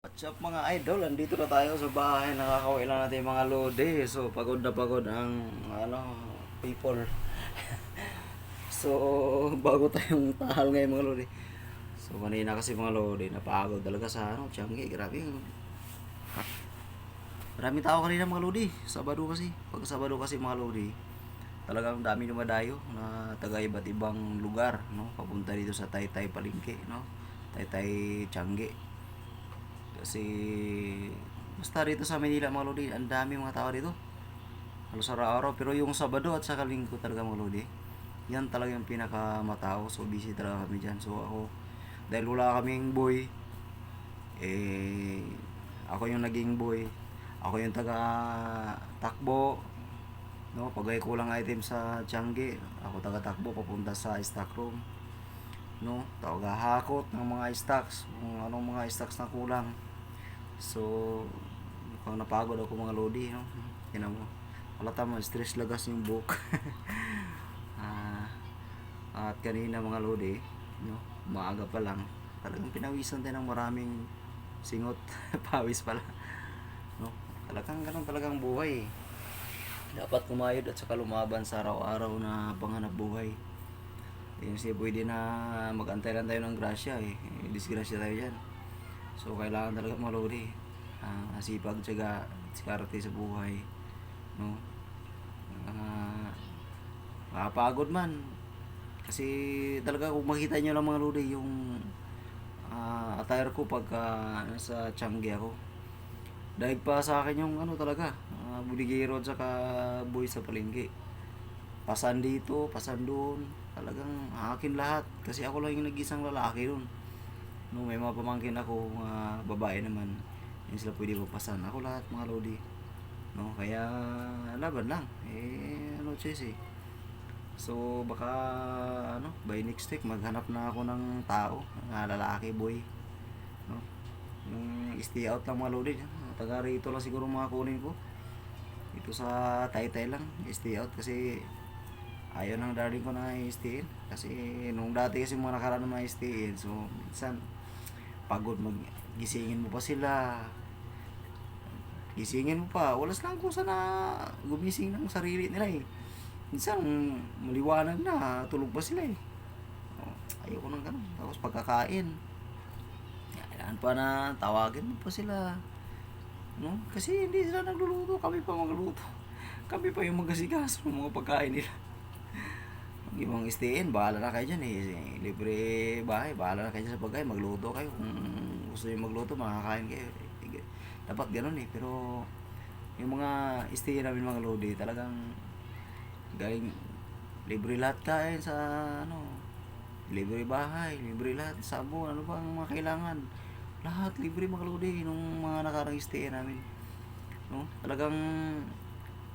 What's up mga idol? Andito na tayo sa bahay. Nakakawin lang natin mga lodi. So, pagod na pagod ang ano, people. so, bago tayong tahal ngayon mga lodi. So, kanina kasi mga lodi, napagod talaga sa ano, Tiangge. Grabe. Maraming tao kanina mga lodi. Sabado kasi. Pag Sabado kasi mga lodi, talagang dami dumadayo na taga iba't ibang lugar, no? Papunta dito sa Taytay Palengke, no? Taytay Tiangge. Kasi basta dito sa Manila mga lodi, ang dami mga tao dito. Halos araw-araw. Pero yung Sabado at saka Linggo talaga mga lodi, yan talaga yung pinakamatao. So busy talaga kami dyan. So ako, dahil wala kaming boy, eh, ako yung naging boy. Ako yung taga takbo. No, pag ay kulang item sa Tiangge, ako taga takbo papunta sa stock room no? Tagahakot ng mga stocks kung anong mga stocks na kulang. So mukhang napagod ako mga lodi no? Tinan mo halata mo stress lagas yung buhok. Ah, at kanina mga lodi no? Maaga pa lang talagang pinawisan din ng maraming singot pawis pala no? Talagang ganun talagang buhay. Dapat kumayod at saka lumaban sa araw-araw na panghanap buhay yung siya pwede na mag-antay lang tayo ng grasya eh. Disgrasya tayo dyan. So, kailangan talaga maluri. Uh, sipag, tsaga, sikarte sa buhay. No? Uh, makapagod man. Kasi talaga kung makita nyo lang mga lodi, yung uh, attire ko pagka nasa Changi ako. Dahil pa sa akin yung ano talaga, uh, buligero at saka boy sa palengke pasan dito, pasan doon. Talagang akin lahat. Kasi ako lang yung nag-isang lalaki doon. No, may mga pamangkin ako, mga babae naman. Hindi sila pwede magpasan. Ako lahat, mga lodi. No, kaya laban lang. Eh, ano chase eh. So, baka, ano, by next week, maghanap na ako ng tao, ng lalaki, boy. No? Yung stay out lang mga lodi. Taga rito lang siguro mga kunin ko. Ito sa Taytay lang, stay out kasi ayaw ng darling ko na i-stayin kasi nung dati kasi mga nakaraan na i-stayin so minsan pagod mag gisingin mo pa sila. Gisingin mo pa. Walas lang kung sana gumising ng sarili nila eh. Minsan maliwanag na tulog pa sila eh. Oh, ayaw ko ng ganun. Tapos pagkakain kailangan pa na tawagin mo pa sila. No? Kasi hindi sila nagluluto. Kami pa magluluto kami pa yung magasigas ng mga pagkain nila yung stayin, bahala na kayo dyan eh. Libre bahay, bahala na kayo sa pagkain. Magluto kayo. Kung gusto nyo magluto, makakain kayo. Dapat ganun eh. Pero yung mga stayin namin mga lodi, talagang galing libre lahat kain sa ano libre bahay, libre lahat sabon, ano bang mga kailangan lahat libre mga lodi nung mga nakarang stay namin no talagang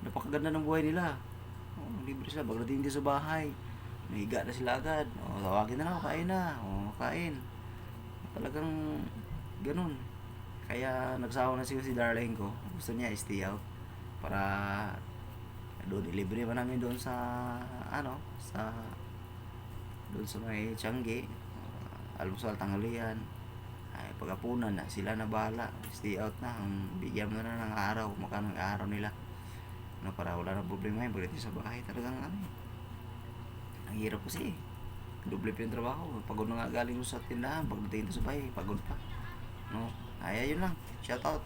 napakaganda ng buhay nila Oh, libre sila. Pagdating dito sa bahay, nahiga na sila agad. O, tawagin na lang, kain na. O, kain. Talagang ganun. Kaya nagsawa na siya si darling ko. Gusto niya stay out. Para doon, libre pa namin doon sa, ano, sa, doon sa may Tiangge. Uh, almusal, tanghalian. Ay, pagapunan na, sila na bahala. Stay out na. Um, bigyan mo na ng araw. Maka ng araw nila na para wala na problema yung pagdating sa bahay talagang ano eh. ang hirap kasi eh. doble pa yung trabaho. Pagod na nga galing sa tindahan. Pagdating sa bahay pagod pa. No? Ay yun lang. Shout out